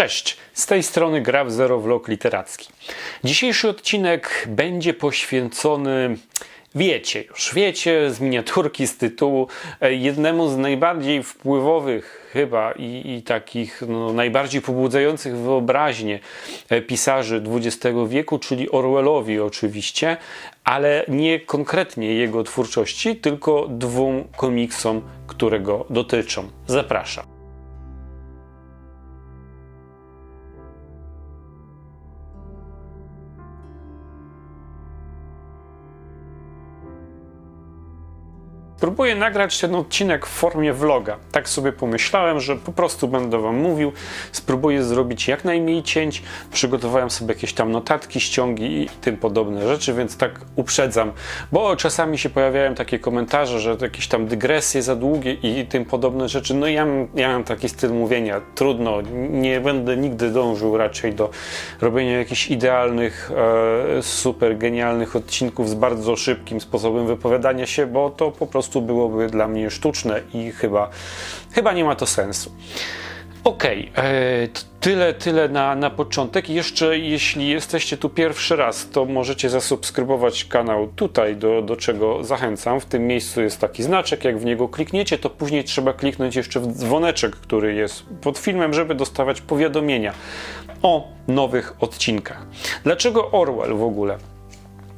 Cześć, z tej strony gra w Zero Vlog Literacki. Dzisiejszy odcinek będzie poświęcony, wiecie już, wiecie z miniaturki, z tytułu, e, jednemu z najbardziej wpływowych chyba i, i takich no, najbardziej pobudzających wyobraźnię e, pisarzy XX wieku, czyli Orwellowi oczywiście, ale nie konkretnie jego twórczości, tylko dwóm komiksom, które go dotyczą. Zapraszam. Spróbuję nagrać ten odcinek w formie vloga. Tak sobie pomyślałem, że po prostu będę Wam mówił. Spróbuję zrobić jak najmniej cięć. Przygotowałem sobie jakieś tam notatki, ściągi i tym podobne rzeczy, więc tak uprzedzam, bo czasami się pojawiają takie komentarze, że jakieś tam dygresje za długie i tym podobne rzeczy. No ja, ja mam taki styl mówienia. Trudno, nie będę nigdy dążył raczej do robienia jakichś idealnych, e, super genialnych odcinków z bardzo szybkim sposobem wypowiadania się, bo to po prostu prostu byłoby dla mnie sztuczne i chyba, chyba nie ma to sensu. Okej, okay, tyle, tyle na, na początek. Jeszcze jeśli jesteście tu pierwszy raz, to możecie zasubskrybować kanał tutaj, do, do czego zachęcam. W tym miejscu jest taki znaczek, jak w niego klikniecie, to później trzeba kliknąć jeszcze w dzwoneczek, który jest pod filmem, żeby dostawać powiadomienia o nowych odcinkach. Dlaczego Orwell w ogóle?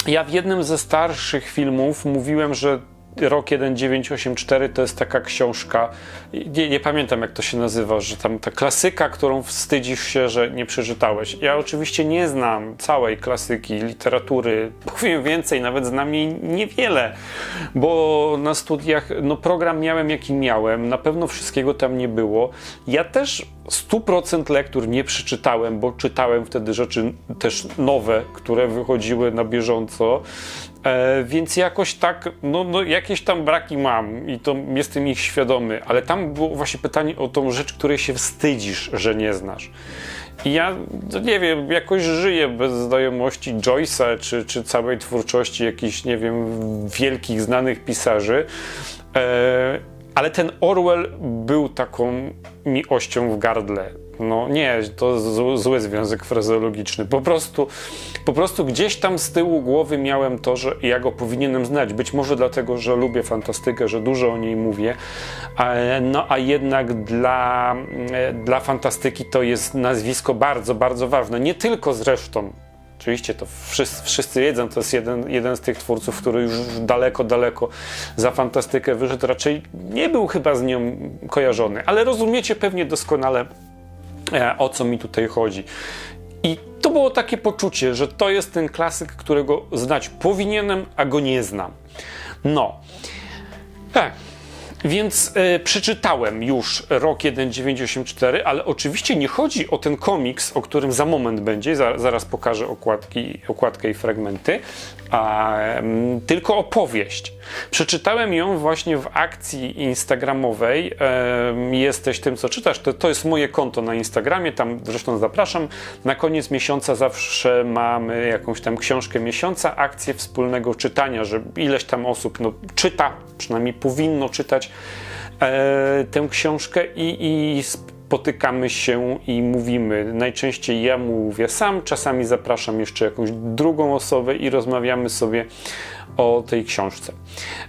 Ja w jednym ze starszych filmów mówiłem, że Rok 1984 to jest taka książka, nie, nie, pamiętam jak to się nazywa, że tam ta klasyka, którą wstydzisz się, że nie przeczytałeś. Ja oczywiście nie znam całej klasyki literatury, powiem więcej, nawet znam jej niewiele, bo na studiach no, program miałem jaki miałem, na pewno wszystkiego tam nie było. Ja też 100% lektur nie przeczytałem, bo czytałem wtedy rzeczy też nowe, które wychodziły na bieżąco. E, więc jakoś tak, no, no, jakieś tam braki mam i to jestem ich świadomy, ale tam było właśnie pytanie o tą rzecz, której się wstydzisz, że nie znasz. I ja, no nie wiem, jakoś żyję bez znajomości Joyce'a czy, czy całej twórczości jakichś, nie wiem, wielkich, znanych pisarzy. E, ale ten Orwell był taką mi ością w gardle. No nie, to zły związek frazeologiczny. Po prostu, po prostu gdzieś tam z tyłu głowy miałem to, że ja go powinienem znać. Być może dlatego, że lubię fantastykę, że dużo o niej mówię. No a jednak dla, dla fantastyki to jest nazwisko bardzo, bardzo ważne. Nie tylko zresztą Oczywiście to wszyscy, wszyscy wiedzą, to jest jeden, jeden z tych twórców, który już daleko, daleko za fantastykę wyszedł. Raczej nie był chyba z nią kojarzony, ale rozumiecie pewnie doskonale o co mi tutaj chodzi. I to było takie poczucie, że to jest ten klasyk, którego znać powinienem, a go nie znam. No. Tak. Więc e, przeczytałem już rok 1984, ale oczywiście nie chodzi o ten komiks, o którym za moment będzie, za, zaraz pokażę okładki, okładkę i fragmenty, a, m, tylko opowieść. Przeczytałem ją właśnie w akcji instagramowej. E, jesteś tym, co czytasz. To, to jest moje konto na Instagramie, tam zresztą zapraszam. Na koniec miesiąca zawsze mamy jakąś tam książkę miesiąca, akcję wspólnego czytania, że ileś tam osób no, czyta, przynajmniej powinno czytać e, tę książkę i, i spotykamy się i mówimy. Najczęściej ja mówię sam, czasami zapraszam jeszcze jakąś drugą osobę i rozmawiamy sobie o tej książce.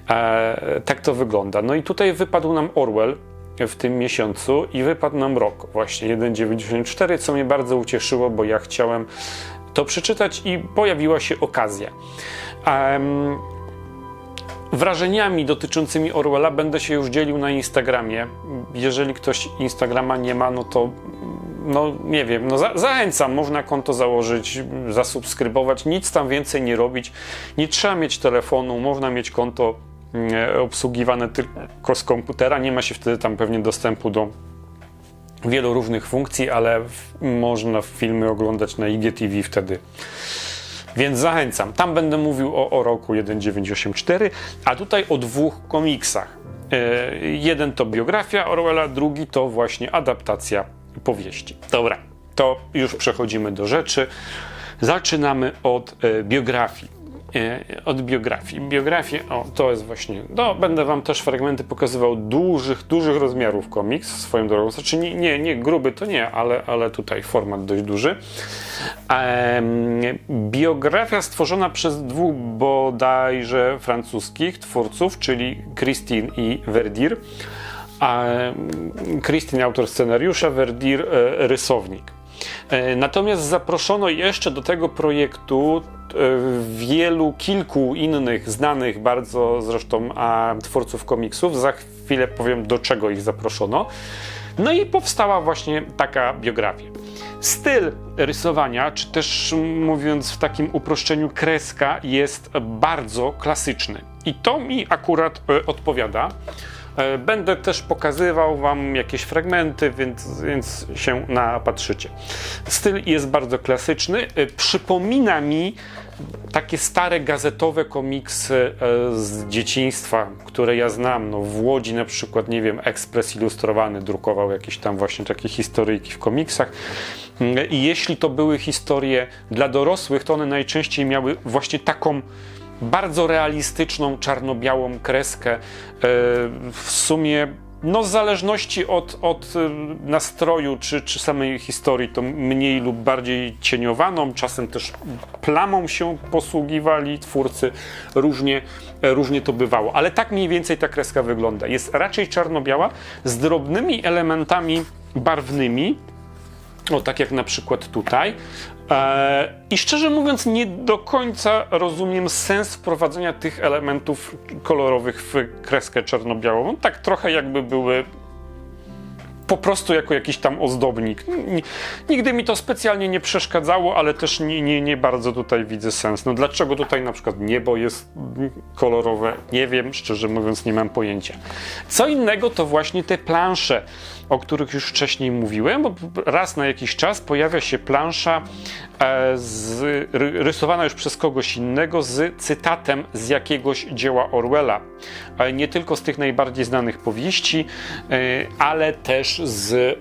E, tak to wygląda. No i tutaj wypadł nam Orwell w tym miesiącu i wypadł nam rok, właśnie 1,94, co mnie bardzo ucieszyło, bo ja chciałem to przeczytać i pojawiła się okazja. Um, Wrażeniami dotyczącymi Orwella będę się już dzielił na Instagramie. Jeżeli ktoś Instagrama nie ma, no to no nie wiem, no za, zachęcam, można konto założyć, zasubskrybować, nic tam więcej nie robić. Nie trzeba mieć telefonu, można mieć konto mm, obsługiwane tylko z komputera, nie ma się wtedy tam pewnie dostępu do wielu różnych funkcji, ale można filmy oglądać na IGTV wtedy. Więc zachęcam. Tam będę mówił o, o roku 1984, a tutaj o dwóch komiksach. E, jeden to biografia Orwella, drugi to właśnie adaptacja powieści. Dobra, to już przechodzimy do rzeczy. Zaczynamy od e, biografii. E, od biografii. Biografię, o, to jest właśnie, no, będę wam też fragmenty pokazywał dużych, dużych rozmiarów komiks swoją drogą. Znaczy nie, nie, nie gruby to nie, ale, ale tutaj format dość duży. Em, biografia stworzona przez dwóch bodajże francuskich twórców, czyli Christine i Verdir. A Christine autor scenariusza, Verdir e, rysownik. E, Natomiast zaproszono jeszcze do tego projektu e, wielu, kilku innych znanych bardzo zresztą a, twórców komiksów. Za chwilę powiem, do czego ich zaproszono. No i powstała właśnie taka biografia. Styl rysowania, czy też mówiąc w takim uproszczeniu, kreska jest bardzo klasyczny. I to mi akurat e, odpowiada. E, Będę też pokazywał Wam jakieś fragmenty, więc, więc się napatrzycie. Styl jest bardzo klasyczny. E, Przypomina mi takie stare gazetowe komiksy e, z dzieciństwa, które ja znam. No, w Łodzi na przykład, nie wiem, Ekspres Ilustrowany drukował jakieś tam właśnie takie historyjki w komiksach. Mm, I jeśli to były historie dla dorosłych, to one najczęściej miały właśnie taką bardzo realistyczną, czarno-białą kreskę. E, W sumie, no w zależności od, od e, nastroju czy, czy samej historii, to mniej lub bardziej cieniowaną, czasem też plamą się posługiwali twórcy, różnie, e, różnie to bywało. Ale tak mniej więcej ta kreska wygląda. Jest raczej czarno-biała, z drobnymi elementami barwnymi, o, tak jak na przykład tutaj. E, I szczerze mówiąc, nie do końca rozumiem sens wprowadzenia tych elementów kolorowych w kreskę czarno-białą. Tak trochę jakby były po prostu jako jakiś tam ozdobnik. Nigdy mi to specjalnie nie przeszkadzało, ale też nie, nie, nie bardzo tutaj widzę sens. No dlaczego tutaj na przykład niebo jest kolorowe? Nie wiem, szczerze mówiąc, nie mam pojęcia. Co innego to właśnie te plansze, o których już wcześniej mówiłem, bo raz na jakiś czas pojawia się plansza e, z, ry, rysowana już przez kogoś innego z cytatem z jakiegoś dzieła Orwella. E, nie tylko z tych najbardziej znanych powieści, e, ale też z, e,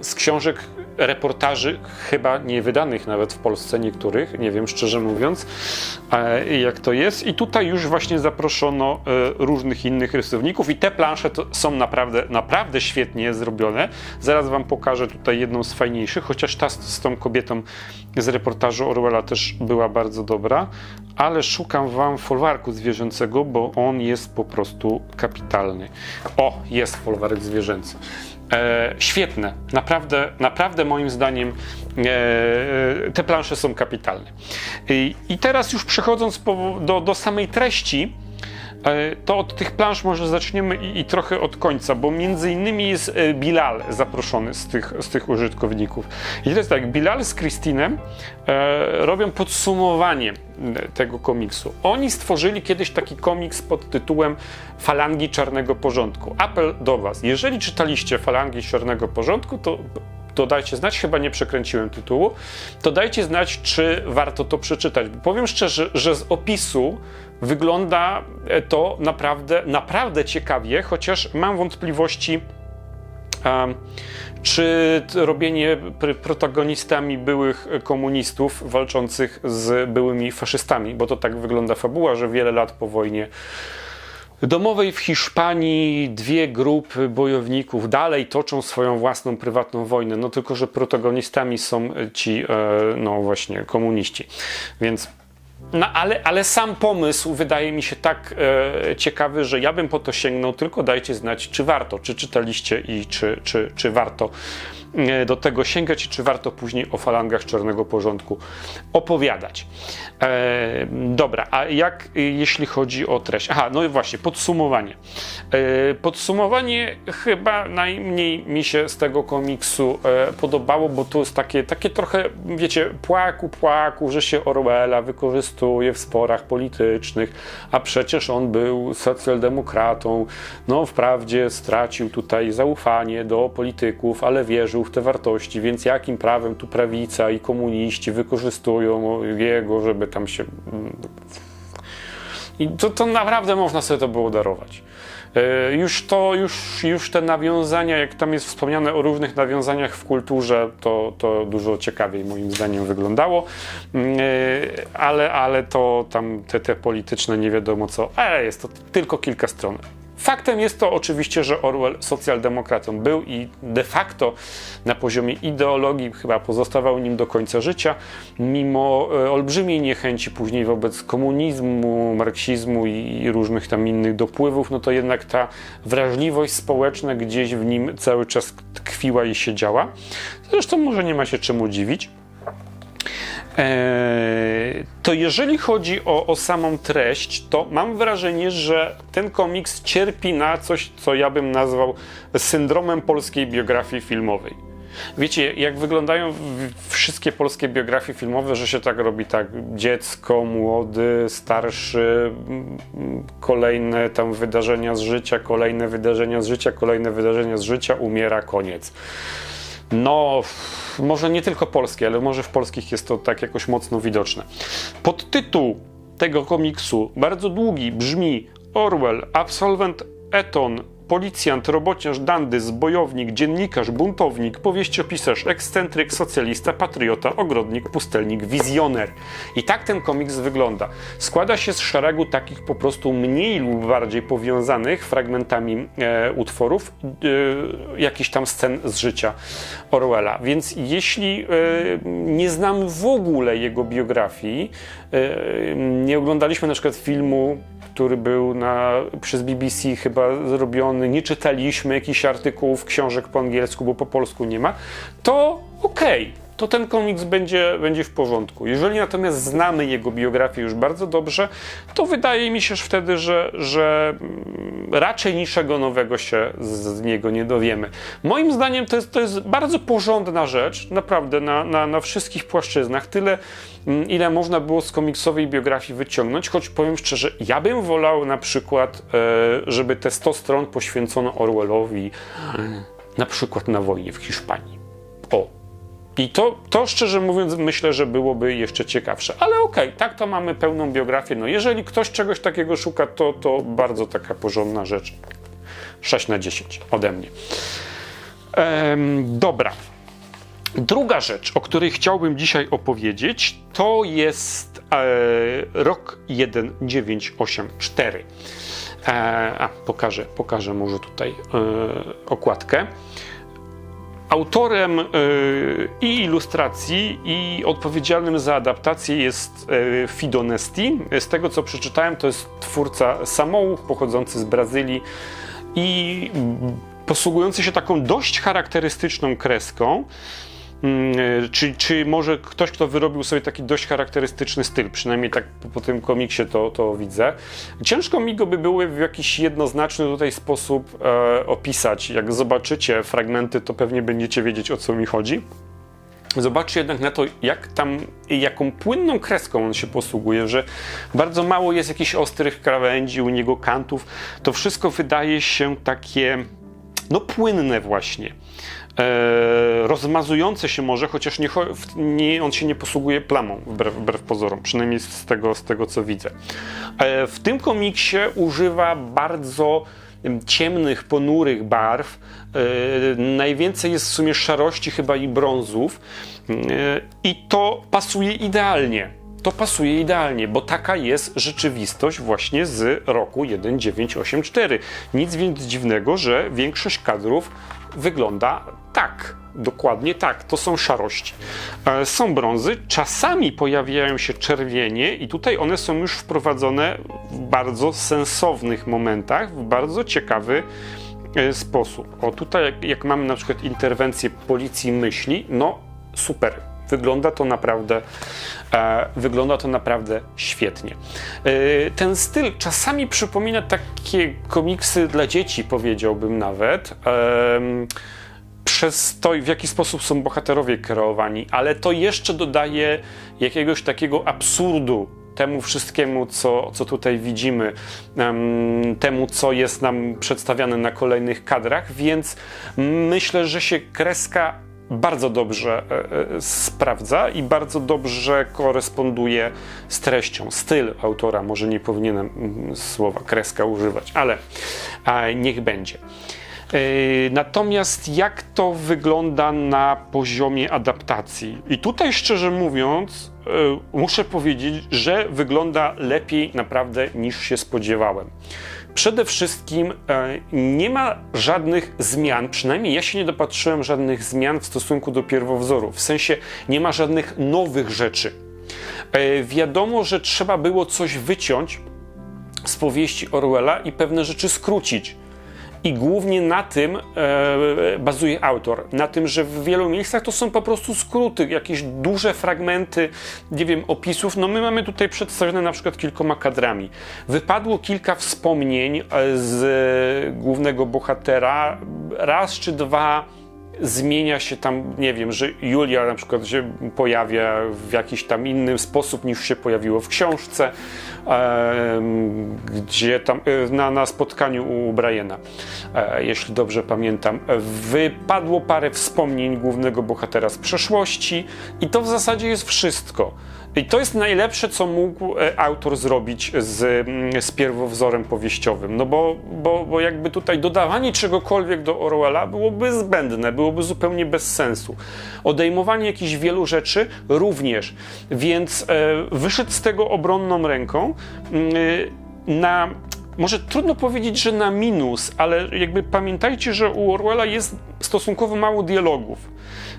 z książek, reportaży, chyba nie wydanych nawet w Polsce niektórych, nie wiem szczerze mówiąc, e, jak to jest. I tutaj już właśnie zaproszono e, różnych innych rysowników i te plansze są naprawdę, naprawdę świetnie zrobione. Zaraz wam pokażę tutaj jedną z fajniejszych, chociaż ta z, tą kobietą z reportażu Orwella też była bardzo dobra, ale szukam wam folwarku zwierzęcego, bo on jest po prostu kapitalny. O, jest folwarek zwierzęcy. E, świetne, naprawdę, naprawdę moim zdaniem e, te plansze są kapitalne. I, i teraz już przechodząc po, do, do samej treści, e, to od tych plansz może zaczniemy i, i trochę od końca, bo między innymi jest e, Bilal zaproszony z tych, z tych użytkowników. I to jest tak, Bilal z Christinem e, robią podsumowanie e, tego komiksu. Oni stworzyli kiedyś taki komiks pod tytułem Falangi Czarnego Porządku. Apel do Was. Jeżeli czytaliście Falangi Czarnego Porządku, to to dajcie znać, chyba nie przekręciłem tytułu, to dajcie znać, czy warto to przeczytać. Powiem szczerze, że z opisu wygląda to naprawdę, naprawdę ciekawie, chociaż mam wątpliwości, czy robienie pr- protagonistami byłych komunistów walczących z byłymi faszystami, bo to tak wygląda fabuła, że wiele lat po wojnie domowej w Hiszpanii dwie grupy bojowników dalej toczą swoją własną prywatną wojnę, no tylko, że protagonistami są ci, e, no właśnie, komuniści. Więc no, ale, ale sam pomysł wydaje mi się tak e, ciekawy, że ja bym po to sięgnął, tylko dajcie znać, czy warto, czy czytaliście i czy, czy, czy warto do tego sięgać i czy warto później o falangach czarnego porządku opowiadać. E, dobra, a jak e, jeśli chodzi o treść? Aha, no i właśnie, podsumowanie. E, podsumowanie chyba najmniej mi się z tego komiksu e, podobało, bo to jest takie, takie trochę, wiecie, płaku, płaku, że się Orwella wykorzystuje w sporach politycznych, a przecież on był socjaldemokratą. No, wprawdzie stracił tutaj zaufanie do polityków, ale wierzył te wartości, więc jakim prawem tu prawica i komuniści wykorzystują jego, żeby tam się. I to, to naprawdę można sobie to było darować. E, Już to, już, już te nawiązania, jak tam jest wspomniane o różnych nawiązaniach w kulturze, to, to dużo ciekawiej moim zdaniem wyglądało, Mm, e, ale, ale to tam te, te polityczne nie wiadomo co, ale jest to tylko kilka stron. Faktem jest to oczywiście, że Orwell socjaldemokratą był i de facto na poziomie ideologii chyba pozostawał nim do końca życia, mimo e, olbrzymiej niechęci później wobec komunizmu, marksizmu i różnych tam innych dopływów, no to jednak ta wrażliwość społeczna gdzieś w nim cały czas tkwiła i siedziała. Zresztą może nie ma się czemu dziwić. Eee, to jeżeli chodzi o, o samą treść, to mam wrażenie, że ten komiks cierpi na coś, co ja bym nazwał syndromem polskiej biografii filmowej. Wiecie, jak wyglądają wszystkie polskie biografie filmowe, że się tak robi tak dziecko, młody, starszy, kolejne tam wydarzenia z życia, kolejne wydarzenia z życia, kolejne wydarzenia z życia, umiera, koniec. No, może nie tylko polskie, ale może w polskich jest to tak jakoś mocno widoczne. Podtytuł tego komiksu, bardzo długi, brzmi Orwell, absolwent Eton, policjant, robociarz, dandys, bojownik, dziennikarz, buntownik, powieściopisarz, ekscentryk, socjalista, patriota, ogrodnik, pustelnik, wizjoner. I tak ten komiks wygląda. Składa się z szeregu takich po prostu mniej lub bardziej powiązanych fragmentami e, utworów, e, jakichś tam scen z życia Orwella. Więc jeśli e, nie znamy w ogóle jego biografii, e, nie oglądaliśmy na przykład filmu który był na, przez BBC chyba zrobiony, nie czytaliśmy jakichś artykułów, książek po angielsku, bo po polsku nie ma, to okej. To ten komiks będzie, będzie w porządku. Jeżeli natomiast znamy jego biografię już bardzo dobrze, to wydaje mi się że wtedy, że, że mm, raczej niczego nowego się z, niego nie dowiemy. Moim zdaniem to jest, to jest bardzo porządna rzecz, naprawdę na, na, na wszystkich płaszczyznach. Tyle, mm, ile można było z komiksowej biografii wyciągnąć, choć powiem szczerze, ja bym wolał na przykład, e, żeby te 100 stron poświęcono Orwellowi na przykład na wojnie w Hiszpanii. I to, to szczerze mówiąc, myślę, że byłoby jeszcze ciekawsze. Ale okej, tak to mamy pełną biografię. No jeżeli ktoś czegoś takiego szuka, to, to bardzo taka porządna rzecz. 6 na 10 ode mnie. Em, dobra. Druga rzecz, o której chciałbym dzisiaj opowiedzieć, to jest e, rok 1984. E, a, pokażę, pokażę może tutaj e, okładkę. Autorem y, i ilustracji, i odpowiedzialnym za adaptację jest y, Fido Nesti. Z tego co przeczytałem, to jest twórca samołów pochodzący z Brazylii i posługujący się taką dość charakterystyczną kreską. Mm, Czy, czy może ktoś, kto wyrobił sobie taki dość charakterystyczny styl, przynajmniej tak po, po tym komiksie to, to widzę. Ciężko mi go by były w jakiś jednoznaczny tutaj sposób e, opisać. Jak zobaczycie fragmenty, to pewnie będziecie wiedzieć o co mi chodzi. Zobaczcie jednak na to, jak tam, jaką płynną kreską on się posługuje, że bardzo mało jest jakichś ostrych krawędzi u niego kantów. To wszystko wydaje się takie, no płynne właśnie. E, rozmazujące się może, chociaż nie, nie, on się nie posługuje plamą, wbrew, wbrew pozorom, przynajmniej z tego, z tego co widzę. E, w tym komiksie używa bardzo em, ciemnych, ponurych barw. E, najwięcej jest w sumie szarości chyba i brązów. I to pasuje idealnie. To pasuje idealnie, bo taka jest rzeczywistość właśnie z roku 1984. Nic więc dziwnego, że większość kadrów wygląda tak. Dokładnie tak, to są szarości. E, Są brązy, czasami pojawiają się czerwienie, i tutaj one są już wprowadzone w bardzo sensownych momentach, w bardzo ciekawy e, sposób. O, tutaj, jak, jak mamy na przykład interwencję policji myśli, no super. Wygląda to naprawdę, e, wygląda to naprawdę świetnie. E, ten styl czasami przypomina takie komiksy dla dzieci, powiedziałbym nawet. Em, przez to, w jaki sposób są bohaterowie kreowani, ale to jeszcze dodaje jakiegoś takiego absurdu temu wszystkiemu, co, co tutaj widzimy, em, temu, co jest nam przedstawiane na kolejnych kadrach, więc myślę, że się kreska bardzo dobrze e, e, sprawdza i bardzo dobrze koresponduje z treścią. Styl autora, może nie powinienem mm, słowa kreska używać, ale niech będzie. E, Natomiast jak to wygląda na poziomie adaptacji? I tutaj szczerze mówiąc, muszę powiedzieć, że wygląda lepiej naprawdę niż się spodziewałem. Przede wszystkim e, nie ma żadnych zmian, przynajmniej ja się nie dopatrzyłem żadnych zmian w stosunku do pierwowzoru. W sensie nie ma żadnych nowych rzeczy. E, Wiadomo, że trzeba było coś wyciąć z powieści Orwella i pewne rzeczy skrócić. I głównie na tym e, bazuje autor. Na tym, że w wielu miejscach to są po prostu skróty, jakieś duże fragmenty, nie wiem, opisów. No my mamy tutaj przedstawione na przykład kilkoma kadrami. Wypadło kilka wspomnień e, z e, głównego bohatera, raz czy dwa zmienia się tam, nie wiem, że Julia na przykład się pojawia w jakiś tam inny sposób niż się pojawiło w książce, em, gdzie tam e, na, na spotkaniu u Briana, e, jeśli dobrze pamiętam. Wypadło parę wspomnień głównego bohatera z przeszłości i to w zasadzie jest wszystko. I to jest najlepsze, co mógł e, autor zrobić z, mm, z pierwowzorem powieściowym. No bo, bo, bo jakby tutaj dodawanie czegokolwiek do Orwella byłoby zbędne, byłoby zupełnie bez sensu. Odejmowanie jakichś wielu rzeczy również. Więc e, wyszedł z tego obronną ręką. Mm, e, na może trudno powiedzieć, że na minus, ale jakby pamiętajcie, że u Orwella jest stosunkowo mało dialogów.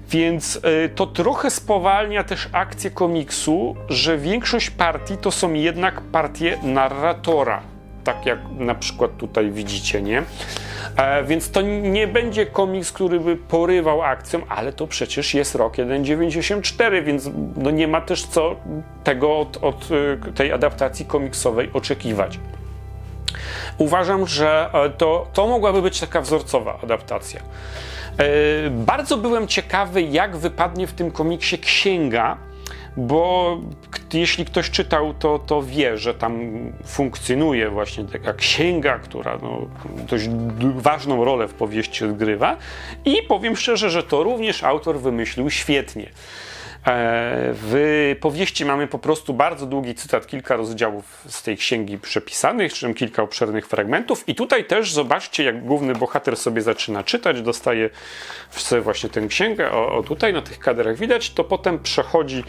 Więc y, to trochę spowalnia też akcję komiksu, że większość partii to są jednak partie narratora. Tak jak na przykład tutaj widzicie, nie? E, więc to nie będzie komiks, który by porywał akcją, ale to przecież jest rok 1.94, więc no nie ma też co tego od, od y, tej adaptacji komiksowej oczekiwać. Uważam, że e, to, to mogłaby być taka wzorcowa adaptacja. E, Bardzo byłem ciekawy, jak wypadnie w tym komiksie księga, bo jeśli ktoś czytał, to, to wie, że tam funkcjonuje właśnie taka księga, która no, dość ważną rolę w powieści odgrywa. I powiem szczerze, że to również autor wymyślił świetnie. E, W powieści mamy po prostu bardzo długi cytat, kilka rozdziałów z tej księgi przepisanych, czym kilka obszernych fragmentów. I tutaj też zobaczcie, jak główny bohater sobie zaczyna czytać, dostaje w sobie właśnie tę księgę. O, o tutaj na tych kadrach widać, to potem przechodzi.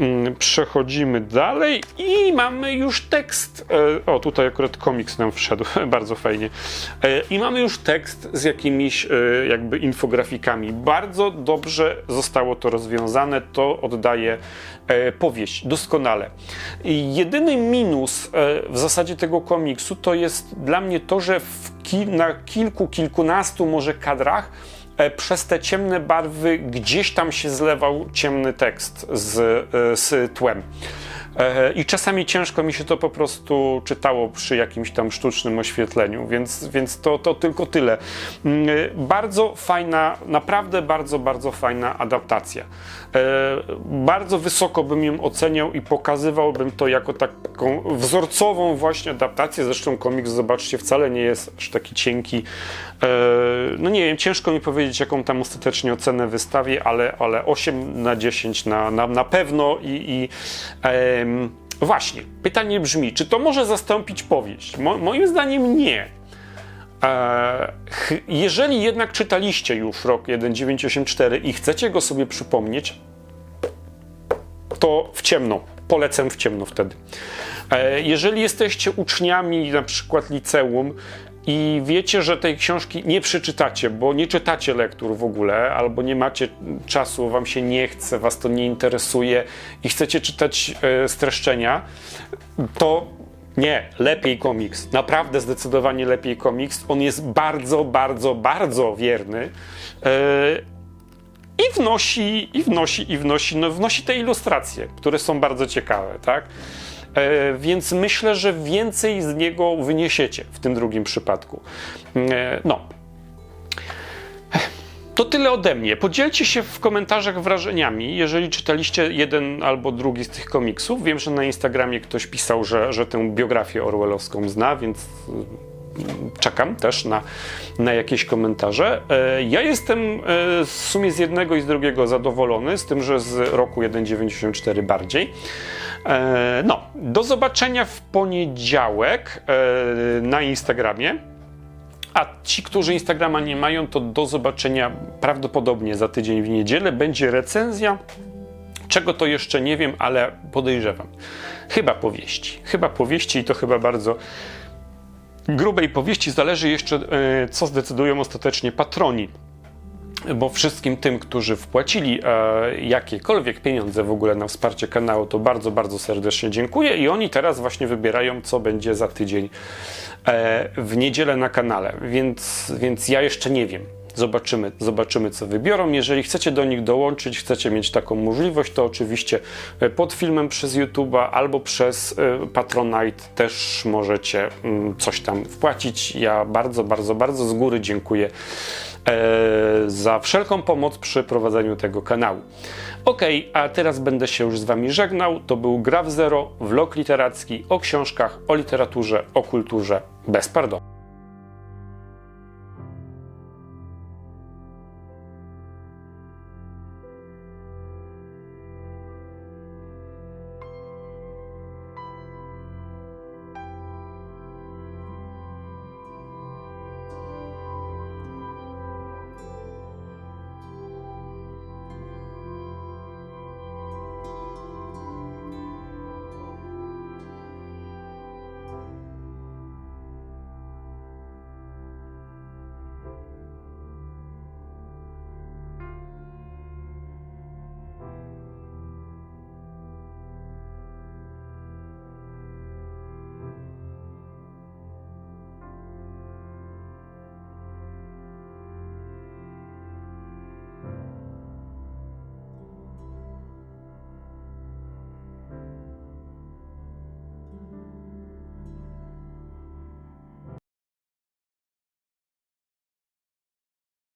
Mm, Przechodzimy dalej i mamy już tekst. E, O, tutaj akurat komiks nam wszedł, bardzo fajnie. E, I mamy już tekst z jakimiś e, jakby infografikami. Bardzo dobrze zostało to rozwiązane, to oddaje powieść doskonale. Jedyny minus w zasadzie tego komiksu to jest dla mnie to, że ki- na kilku, kilkunastu może kadrach przez te ciemne barwy gdzieś tam się zlewał ciemny tekst z, e, z tłem. E, I czasami ciężko mi się to po prostu czytało przy jakimś tam sztucznym oświetleniu, więc, więc to, to tylko tyle. Mm, e, Bardzo fajna, naprawdę bardzo, bardzo fajna adaptacja. E, Bardzo wysoko bym ją oceniał i pokazywałbym to jako taką wzorcową właśnie adaptację. Zresztą komiks, zobaczcie, wcale nie jest aż taki cienki. E, No nie wiem, ciężko mi powiedzieć, jaką tam ostatecznie ocenę wystawię, ale, ale 8 na 10 na, na, na pewno i, i em, właśnie, pytanie brzmi, czy to może zastąpić powieść? Mo, moim zdaniem nie. E, jeżeli jednak czytaliście już rok 1994 i chcecie go sobie przypomnieć, to w ciemno. Polecam w ciemno wtedy. E, Jeżeli jesteście uczniami na przykład liceum i wiecie, że tej książki nie przeczytacie, bo nie czytacie lektur w ogóle, albo nie macie czasu, wam się nie chce, was to nie interesuje i chcecie czytać e, streszczenia, to nie, lepiej komiks. Naprawdę zdecydowanie lepiej komiks. On jest bardzo, bardzo, bardzo wierny. E, i wnosi, i wnosi, i wnosi, no wnosi te ilustracje, które są bardzo ciekawe, tak? E, więc myślę, że więcej z niego wyniesiecie w tym drugim przypadku. E, no. To tyle ode mnie. Podzielcie się w komentarzach wrażeniami, jeżeli czytaliście jeden albo drugi z tych komiksów. Wiem, że na Instagramie ktoś pisał, że, że tę biografię orwellowską zna, więc czekam też na, na jakieś komentarze. E, Ja jestem e, w sumie z jednego i z drugiego zadowolony, z tym, że z roku 1.94 bardziej. E, No, do zobaczenia w poniedziałek na Instagramie. A ci, którzy Instagrama nie mają, to do zobaczenia prawdopodobnie za tydzień w niedzielę. Będzie recenzja. Czego to jeszcze nie wiem, ale podejrzewam. Chyba powieści. Chyba powieści i to chyba bardzo grubej powieści. Zależy jeszcze, e, co zdecydują ostatecznie patroni bo wszystkim tym, którzy wpłacili e, jakiekolwiek pieniądze w ogóle na wsparcie kanału, to bardzo, bardzo serdecznie dziękuję i oni teraz właśnie wybierają, co będzie za tydzień e, w niedzielę na kanale, więc, więc ja jeszcze nie wiem. Zobaczymy, zobaczymy, co wybiorą. Jeżeli chcecie do nich dołączyć, chcecie mieć taką możliwość, to oczywiście e, pod filmem przez YouTube'a albo przez e, Patronite też możecie mm, coś tam wpłacić. Ja bardzo, bardzo, bardzo z góry dziękuję e, za wszelką pomoc przy prowadzeniu tego kanału. Ok, a teraz będę się już z Wami żegnał. To był Gra w Zero, vlog literacki o książkach, o literaturze, o kulturze bez pardonu.